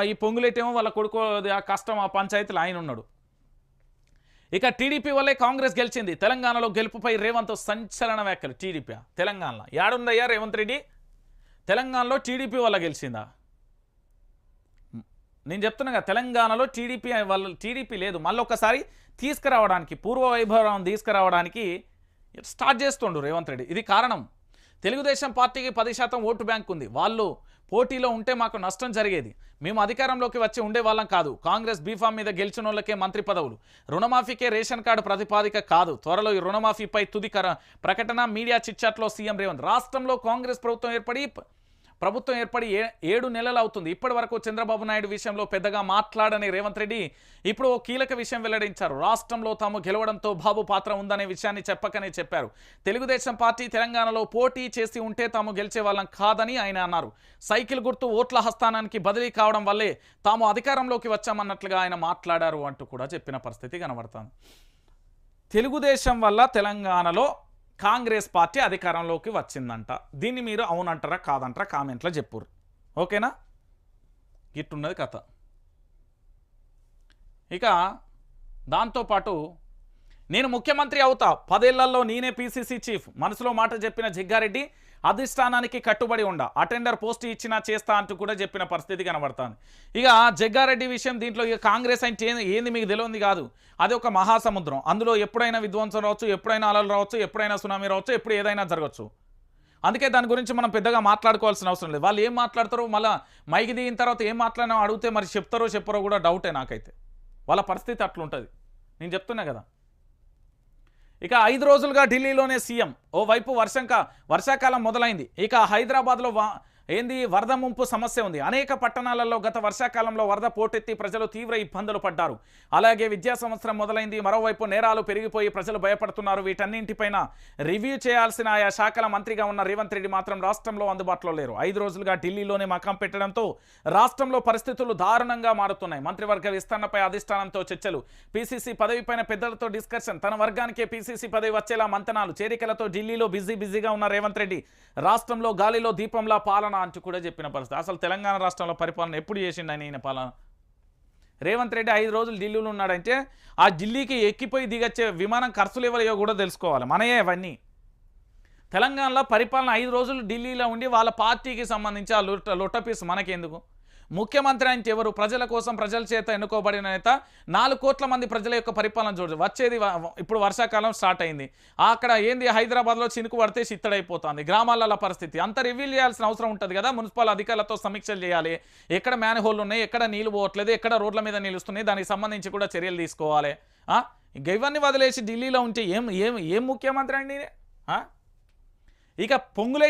ఈ పొంగులేటేమో వాళ్ళ కొడుకు ఆ కష్టం ఆ పంచాయతీలో ఆయన ఉన్నాడు. ఇక టీడీపీ వల్లే కాంగ్రెస్ గెలిచింది. తెలంగాణలో గెలుపుపై రేవంత్ సంచలన వ్యాఖ్యలు. టీడీపీ తెలంగాణలో. ఏడుందయ్యా రేవంత్ రెడ్డి? తెలంగాణలో టీడీపీ వల్ల గెలిచిందా? నేను చెప్తున్నా కదా తెలంగాణలో టీడీపీ వల్ల టీడీపీ లేదు. మళ్ళీ ఒకసారి తీసుకురావడానికి పూర్వ వైభవం తీసుకురావడానికి స్టార్ట్ చేస్తుండు రేవంత్ రెడ్డి. ఇది కారణం. తెలుగుదేశం పార్టీకి పది శాతం ఓటు బ్యాంక్ ఉంది. వాళ్ళు పోటీలో ఉంటే మాకు నష్టం జరిగేది. మేము అధికారంలోకి వచ్చి ఉండే వాళ్ళం కాదు. కాంగ్రెస్ బీఫామ్ మీద గెలిచిన వాళ్ళకే మంత్రి పదవులు. రుణమాఫీకే రేషన్ కార్డు ప్రతిపాదిక కాదు. త్వరలో ఈ రుణమాఫీపై తుది ప్రకటన మీడియా చిట్చాట్లో సీఎం రేవంత్. రాష్ట్రంలో కాంగ్రెస్ ప్రభుత్వం ఏర్పడి ప్రభుత్వం ఏర్పడి ఏ ఏడు నెలలు అవుతుంది. ఇప్పటి వరకు చంద్రబాబు నాయుడు విషయంలో పెద్దగా మాట్లాడని రేవంత్ రెడ్డి ఇప్పుడు ఓ కీలక విషయం వెల్లడించారు. రాష్ట్రంలో తాము గెలవడంతో బాబు పాత్ర ఉందనే విషయాన్ని చెప్పకనే చెప్పారు. తెలుగుదేశం పార్టీ తెలంగాణలో పోటీ చేసి ఉంటే తాము గెలిచే వాళ్ళం కాదని ఆయన అన్నారు. సైకిల్ గుర్తు ఓట్ల హస్తానానికి బదిలీ కావడం వల్లే తాము అధికారంలోకి వచ్చామన్నట్లుగా ఆయన మాట్లాడారు అంటూ కూడా చెప్పిన పరిస్థితి కనబడుతుంది. తెలుగుదేశం వల్ల తెలంగాణలో కాంగ్రెస్ పార్టీ అధికారంలోకి వచ్చిందంట. దీన్ని మీరు అవునంటారా కాదంటారా కామెంట్లో చెప్పుర్రు. ఓకేనా? ఇట్టున్నది కథ. ఇక దాంతోపాటు నేను ముఖ్యమంత్రి అవుతా. పదేళ్ళలో నేనే పీసీసీ చీఫ్. మనసులో మాట చెప్పిన జగ్గారెడ్డి అధిష్టానానికి కట్టుబడి ఉండ. అటెండర్ పోస్ట్ ఇచ్చినా చేస్తా అంటూ కూడా చెప్పిన పరిస్థితి కనబడుతుంది. ఇక జగ్గారెడ్డి విషయం దీంట్లో ఇక కాంగ్రెస్ అంటే ఏంది- ఏంది మీకు తెలియంది కాదు. అది ఒక మహాసముద్రం. అందులో ఎప్పుడైనా విధ్వంసం రావచ్చు ఎప్పుడైనా అలలు రావచ్చు ఎప్పుడైనా సునామీ రావచ్చు ఎప్పుడు ఏదైనా జరగచ్చు. అందుకే దాని గురించి మనం పెద్దగా మాట్లాడుకోవాల్సిన అవసరం లేదు. వాళ్ళు ఏం మాట్లాడతారో మళ్ళీ మైకి దిగిన తర్వాత ఏం మాట్లాడినా అడిగితే మరి చెప్తారో చెప్పరో కూడా డౌటే నాకైతే. వాళ్ళ పరిస్థితి అట్లుంటుంది. నేను చెప్తున్నా కదా. ఇక ఐదు రోజులుగా ఢిల్లీలోనే సీఎం. ఓవైపు వర్షంక వర్షాకాలం మొదలైంది. ఇక హైదరాబాద్లో వా ఏంది? వరద ముంపు సమస్య ఉంది. అనేక పట్టణాలలో గత వర్షాకాలంలో వరద పోటెత్తి ప్రజలు తీవ్ర ఇబ్బందులు పడ్డారు. అలాగే విద్యా సంవత్సరం మొదలైంది. మరోవైపు నేరాలు పెరిగిపోయి ప్రజలు భయపడుతున్నారు. వీటన్నింటిపైన రివ్యూ చేయాల్సిన ఆయా శాఖల మంత్రిగా ఉన్న రేవంత్ రెడ్డి మాత్రం రాష్ట్రంలో అందుబాటులో లేరు. ఐదు రోజులుగా ఢిల్లీలోనే మకాం పెట్టడంతో రాష్ట్రంలో పరిస్థితులు దారుణంగా మారుతున్నాయి. మంత్రివర్గ విస్తరణపై అధిష్టానంతో చర్చలు. పీసీసీ పదవిపైన పెద్దలతో డిస్కషన్. తన వర్గానికే పీసీసీ పదవి వచ్చేలా మంతనాలు. చేరికలతో ఢిల్లీలో బిజీ బిజీగా ఉన్న రేవంత్ రెడ్డి రాష్ట్రంలో గాలిలో దీపంలా పాలన అంటూ కూడా చెప్పిన పరిస్థితి. అసలు తెలంగాణ రాష్ట్రంలో పరిపాలన ఎప్పుడు చేసిండు ఆయన ఈయన పాలన? రేవంత్ రెడ్డి ఐదు రోజులు ఢిల్లీలో ఉన్నాడంటే ఆ ఢిల్లీకి ఎక్కిపోయి దిగచ్చే విమానం ఖర్చులు ఎవరియో కూడా తెలుసుకోవాలి. మనయే అవన్నీ. తెలంగాణలో పరిపాలన ఐదు రోజులు ఢిల్లీలో ఉండి వాళ్ళ పార్టీకి సంబంధించి ఆ లొట్ట లొట్టపీస్ మనకెందుకు? ముఖ్యమంత్రి అంటే ఎవరు? ప్రజల కోసం ప్రజల చేత ఎన్నుకోబడిన నేత. నాలుగు కోట్ల మంది ప్రజల యొక్క పరిపాలన చూడదు వచ్చేది ఇప్పుడు వర్షాకాలం స్టార్ట్ అయింది. అక్కడ ఏంది? హైదరాబాద్లో చినుకు పడితే చిత్తడైపోతుంది గ్రామాలలో పరిస్థితి. అంత రివీల్ చేయాల్సిన అవసరం ఉంటుంది కదా? మున్సిపల్ అధికారులతో సమీక్షలు చేయాలి. ఎక్కడ మ్యాన్ హోల్ ఉన్నాయి? ఎక్కడ నీళ్ళు పోవట్లేదు? ఎక్కడ రోడ్ల మీద నిలుస్తున్నాయి దానికి సంబంధించి కూడా చర్యలు తీసుకోవాలి. ఇవన్నీ వదిలేసి ఢిల్లీలో ఉంటే ఏం ఏం ఏం ముఖ్యమంత్రి అండి? ఇక పొంగులే